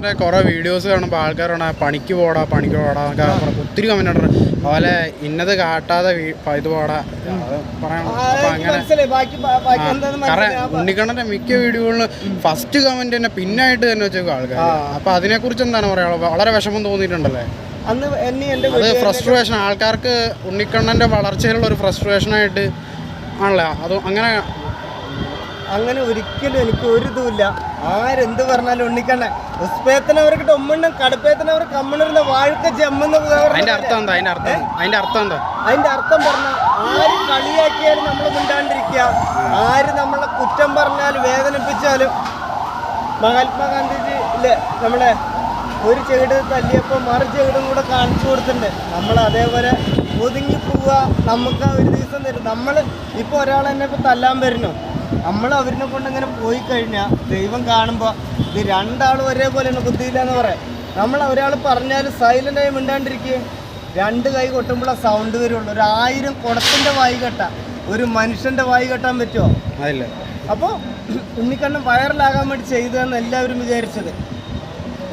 എന്റെ കുറേ വീഡിയോസ് കാണുമ്പോൾ ആൾക്കാരാണ് പണിക്ക് പോടാ പണിക്ക് പോടാ എന്നൊക്കെ ഒത്തിരി കമന്റ് ഉണ്ട് അതുപോലെ ഇന്നത് കാട്ടാതെ ഇത് പോടാ. അപ്പൊ എനിക്ക് അങ്ങനെ കാരണം മനസ്സിലായി. മിക്ക വീഡിയോകളിലും ഫസ്റ്റ് കമന്റ് തന്നെ പിന്നായിട്ട് തന്നെ വെച്ചേക്കും ആൾക്കാർ അപ്പൊ അതിനെക്കുറിച്ച് എന്താണ് പറയുക വളരെ വിഷമം തോന്നിയിട്ടുണ്ടല്ലേ? അന്ന് എന്നെ അത് ഫ്രസ്ട്രേഷൻ ആൾക്കാർക്ക് ഉണ്ണിക്കണ്ണന്റെ വളർച്ചയിലുള്ള ഒരു ഫ്രസ്ട്രേഷൻ ആയിട്ട് ആണല്ലേ. അത് അങ്ങനെ അങ്ങനെ ഒരിക്കലും എനിക്ക് ഒരു ഇതുമില്ല. ആരെന്ത് പറഞ്ഞാലും ഉണ്ണിക്കണ്ണ ഉസ്പേത്തനവർക്ക് ഒമ്മണ്ണും കടുപ്പേത്തനവർ കമ്മണിരുന്ന വാഴക്ക ജമ്മെന്ന് അതിന്റെ അർത്ഥം എന്താ? അതിന്റെ അർത്ഥം അതിന്റെ അർത്ഥം എന്താ? അതിന്റെ അർത്ഥം പറഞ്ഞ ആര് കളിയാക്കിയാലും നമ്മൾ മിണ്ടാണ്ടിരിക്കുക. ആര് നമ്മളെ കുറ്റം പറഞ്ഞാലും വേദനിപ്പിച്ചാലും മഹാത്മാഗാന്ധിജി ഇല്ലേ നമ്മളെ ഒരു ചെകിട് തല്ലിയപ്പോൾ മറു ചെകിടും കൂടെ കാണിച്ചു കൊടുത്തിട്ടുണ്ട്. നമ്മൾ അതേപോലെ ഒതുങ്ങി പോവുക. നമുക്ക് ഒരു ദിവസം തരും. നമ്മൾ ഇപ്പോൾ ഒരാൾ തന്നെ ഇപ്പോൾ തല്ലാൻ വരുന്നു. നമ്മൾ അവരിനെ കൊണ്ട് അങ്ങനെ പോയി കഴിഞ്ഞാൽ ദൈവം കാണുമ്പോൾ ഇത് രണ്ടാളും ഒരേപോലെയാണ് ബുദ്ധിയില്ല എന്ന് പറയാം. നമ്മൾ ഒരാൾ പറഞ്ഞാൽ സൈലന്റായി മിണ്ടാണ്ടിരിക്കുക രണ്ട് കൈ കൊട്ടുമ്പോൾ സൗണ്ട് വരുള്ളൂ. ഒരു ആയിരം കുടത്തിന്റെ വായി കെട്ടാം. ഒരു മനുഷ്യന്റെ വായി കെട്ടാൻ പറ്റുമോ അതില്ല അപ്പോൾ ഉണ്ണിക്കണ്ണൻ വൈറലാകാൻ വേണ്ടി ചെയ്തതെന്ന് എല്ലാവരും വിചാരിച്ചത്.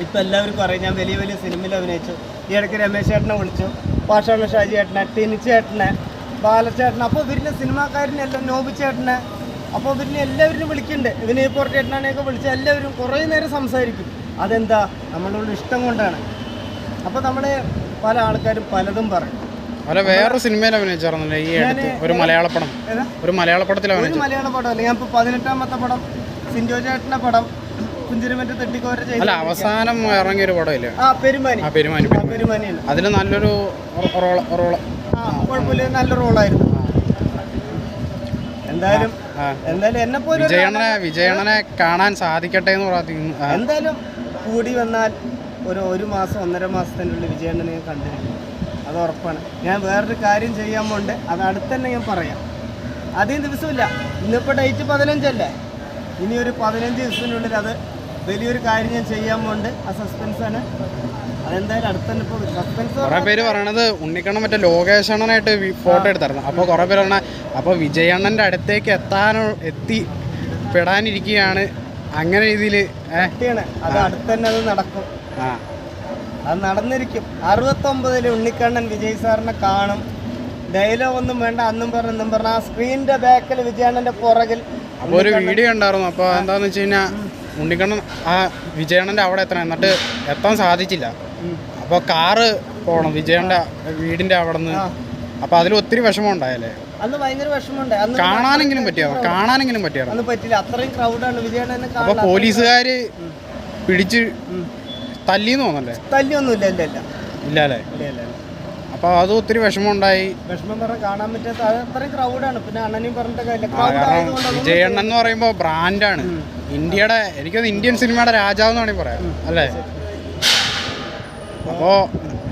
ഇപ്പം എല്ലാവരും പറയും ഞാൻ വലിയ വലിയ സിനിമയിൽ അഭിനയിച്ചു. ഈ ഇടയ്ക്ക് രമേശ് ചേട്ടനെ വിളിച്ചു. പാഷാണ ഷാജി ചേട്ടനെ ടിനി ചേട്ടനെ ബാലചേട്ടനെ. അപ്പോൾ വരുന്ന സിനിമാക്കാരനെല്ലാം നോബി ചേട്ടനെ. അപ്പോൾ ഇവരിനെ എല്ലാവരും വിളിക്കുന്നുണ്ട് ഇവനെ പോർ ചേട്ടനാണെയൊക്കെ വിളിച്ച് എല്ലാവരും കുറേ നേരം സംസാരിക്കും. അതെന്താ? നമ്മളോട് ഇഷ്ടം കൊണ്ടാണ്. അപ്പോൾ നമ്മൾ പല ആൾക്കാരും പലതും പറയും. അല്ല വേറൊരു സിനിമയിൽ അഭിനയിച്ചായിരുന്നല്ലേ ഈ അടുത്ത്. ഒരു മലയാള പടം. ഒരു മലയാള പടത്തിൽ ഒരു പടമല്ല. ഞാൻ ഇപ്പോൾ പതിനെട്ടാമത്തെ പടം സിൻജോ ചേട്ടന്റെ പടം കുഞ്ചിരിമറ്റ് തെട്ടിക്കോര അല്ല അവസാനം ഇറങ്ങിയ ഒരു പടമില്ലേ? ആ പെരുമാനി. ആ പെരുമാനി ആ പെരുമാനിയാണ് അതിൽ നല്ലൊരു റോൾ റോൾ ആ കുഴപ്പമില്ല. നല്ല റോളായിരുന്നു. എന്തായാലും എന്തായാലും എന്നെ പോലെ വിജയണ്ണനെ വിജയണ്ണനെ കാണാൻ സാധിക്കട്ടെ എന്ന് പ്രാർത്ഥിക്കുന്നു. ആ, എന്തായാലും കൂടി വന്നാൽ ഒരു ഒരു മാസം ഒന്നര മാസത്തിന്റെ ഉള്ളിൽ വിജയണ്ണനെ ഞാൻ കണ്ടിരിക്കും. അത് ഉറപ്പാണ്. ഞാൻ വേറൊരു കാര്യം ചെയ്യാൻ പോണ്ട്. അത് അടുത്തന്നെ ഞാൻ പറയാം. അധികം ദിവസമില്ല. ഇന്നിപ്പോൾ ഡേറ്റ് പതിനഞ്ചല്ലേ? ഇനി ഒരു പതിനഞ്ച് ദിവസത്തിനുള്ളിൽ അത് വലിയൊരു കാര്യം ഞാൻ ചെയ്യാൻ പോണ്ട്. ആ സസ്പെൻസ് കുറെ പേര് പറയണത് ഉണ്ണിക്കണ്ണൻ മറ്റേ ലോകേഷണനായിട്ട് ഫോട്ടോ എടുത്തായിരുന്നു. അപ്പോൾ കുറെ പേര് പറഞ്ഞ അപ്പോൾ വിജയണ്ണന്റെ അടുത്തേക്ക് എത്താനോ എത്തി പെടാനിരിക്കുകയാണ് അങ്ങനെ രീതിയിൽ സത്യമാണ് അത് അത് നടക്കും. ആ. അത് നടന്നിരിക്കും. അറുപത്തൊമ്പതിൽ ഉണ്ണിക്കണ്ണൻ വിജയ് സാറിനെ കാണും. ഡയലോഗ് ഒന്നും വേണ്ട അന്നും പറഞ്ഞു എന്നും പറഞ്ഞ. ആ സ്ക്രീനിന്റെ ബാക്കിൽ വിജയണ്ണന്റെ പുറകിൽ അപ്പോൾ ഒരു വീഡിയോ ഉണ്ടായിരുന്നു അപ്പോൾ എന്താണെന്ന് വെച്ച് കഴിഞ്ഞാൽ ഉണ്ണിക്കണ്ണൻ ആ വിജയണ്ണന്റെ അവിടെ എത്തണം. എന്നിട്ട് എത്താൻ സാധിച്ചില്ല. അപ്പോൾ കാറ് പോകണം വിജയന്റെ വീടിന്റെ അവിടെ നിന്ന് അപ്പൊ അതിൽ ഒത്തിരി വിഷമം ഉണ്ടായല്ലേ? അന്ന് ഭയങ്കര വിഷമമുണ്ട് അന്ന് കാണാനെങ്കിലും പറ്റിയോ? കാണാനെങ്കിലും പറ്റിയോ? അന്ന് പറ്റില്ല. അത്രയും ക്രൗഡാണ് വിജയണ്ണനെ അപ്പോൾ പോലീസുകാർ പിടിച്ച് തല്ലിന്ന് തോന്നല്ലേ തല്ലിയൊന്നുമില്ല ഇല്ല ഇല്ല. ഇല്ല അല്ലേ? ഇല്ല ഇല്ല ഇല്ല. അപ്പോൾ അത് ഒത്തിരി വിഷമം ഉണ്ടായി വിഷമം പറഞ്ഞാൽ കാണാൻ പറ്റാത്ത അത്രയും ക്രൗഡാണ് പിന്നെ അണ്ണനെയും പറഞ്ഞിട്ട് കാര്യമില്ല. വിജയണ്ണൻ എന്ന് പറയുമ്പോൾ ബ്രാൻഡാണ് ഇന്ത്യയുടെ എനിക്കത് ഇന്ത്യൻ സിനിമയുടെ രാജാവ് എന്ന് വേണമെങ്കിൽ പറയാം. അല്ലേ? അപ്പോൾ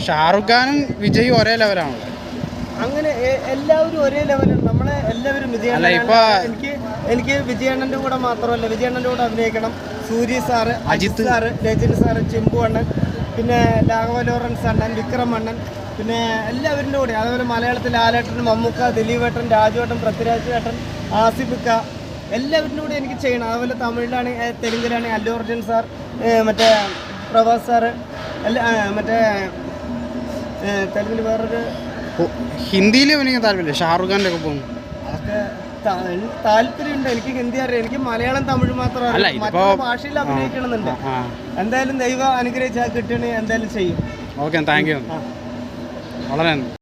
ഷാറുഖ് ഖാനും വിജയ് ഒരേ ലെവലാണല്ലോ അങ്ങനെ എല്ലാവരും ഒരേ ലെവലാണ് നമ്മളെ എല്ലാവരും വിജയണ്ണൻ എനിക്ക് എനിക്ക് വിജയണ്ണന്റെ കൂടെ മാത്രമല്ല വിജയണ്ണന്റെ കൂടെ അഭിനയിക്കണം. Suriya sir Ajith sir Rajini sir Simbu അണ്ണൻ പിന്നെ രാഘവ ലോറൻസ് അണ്ണൻ വിക്രം അണ്ണൻ പിന്നെ എല്ലാവരുടെ കൂടെ. അതുപോലെ മലയാളത്തിൽ ലാലേട്ടൻ മമ്മൂക്ക ദിലീപേട്ടൻ രാജുവേട്ടൻ പൃഥ്വിരാജ് ഏട്ടൻ ആസിഫിക്ക എല്ലാവരുടെ കൂടെ എനിക്ക് ചെയ്യണം. അതുപോലെ തമിഴിലാണെങ്കിൽ തെലുങ്കിലാണെങ്കിൽ അല്ലു അർജുൻ സാർ മറ്റേ പ്രഭാസ് സാറ് എല്ലാ ആ, മറ്റേ തെലുങ്കിൽ വേറൊരു ഹിന്ദിയിൽ എനിക്ക് താല്പര്യമില്ല. ഷാറുഖ് ഖാന്റെ ഒക്കെ പോകും അതൊക്കെ താല്പര്യമുണ്ട്. എനിക്ക് ഹിന്ദി അറിയാം. എനിക്ക് മലയാളം തമിഴ് മാത്രം അല്ല, മറ്റുള്ള ഭാഷയിൽ അഭിനയിക്കണമെന്നുണ്ട്. എന്തായാലും ദൈവം അനുഗ്രഹിച്ചാൽ കിട്ടണേ എന്തായാലും ചെയ്യും. Okay thank you. വളരെ